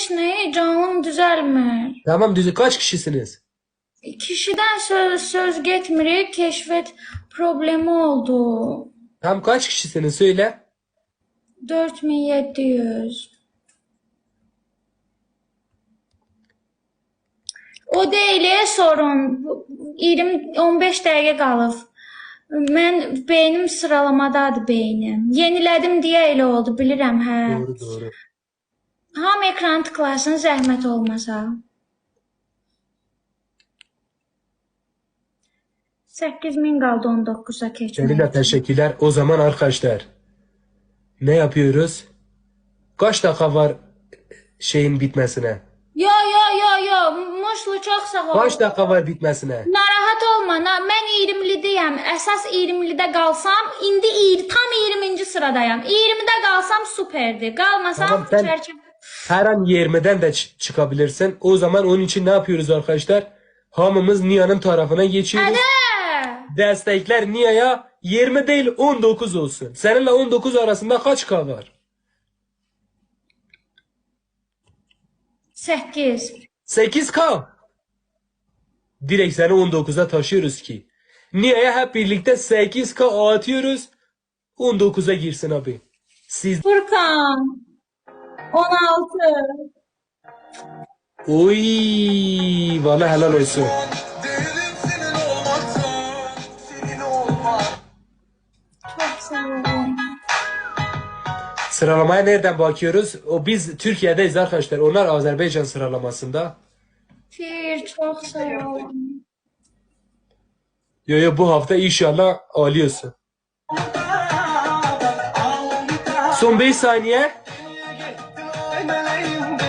Heç nə, canım düzəlmir. Tamam düzü kaç kişisiniz? Kişidən söz söz getmir, keşfet problemi oldu. Tam kaç kişisiniz söyle. 4700. O deyil sorun. Bu- 20 15 dəqiqə qalıb. Mən beynim sıralamadadır beynim. Yenilədim deyə elə oldu, bilirəm, hə. Doğru doğru. Ham ekran tıklasın zəhmət olmasa. 8000 qaldı 19-a keçmək. Seninle teşekkürler. O zaman arkadaşlar ne yapıyoruz? Kaç dakika var şeyin bitmesine? Yo yo yo yo, Muşlu çox sağ ol. Kaç dakika var bitmesine? Narahat olma, na, mən 20-lidəyəm. Əsas 20-lidə qalsam, indi 20, tam 20-ci sıradayam. 20-də qalsam superdir. Qalmasam Tamam, sen- çərçivə Her an 20'den de çıkabilirsin. O zaman onun için ne yapıyoruz arkadaşlar? Hamımız Nia'nın tarafına geçiyoruz. Hə, Destekler Nia'ya 20 değil 19 olsun. Seninle 19 arasında kaç K var? 8. 8K. Direkt seni 19'a taşıyoruz ki. Nia'ya hep birlikte 8K atıyoruz. 19'a girsin abi. Siz Furkan. 16. Oy valla helal olsun. Sağ olun. Sıralamaya nereden bakıyoruz? O biz Türkiye'deyiz arkadaşlar. Onlar Azerbaycan sıralamasında. Fir, sağ olun. Yo yo bu hafta inşallah alıyorsun. Son 5 saniye. மலையும்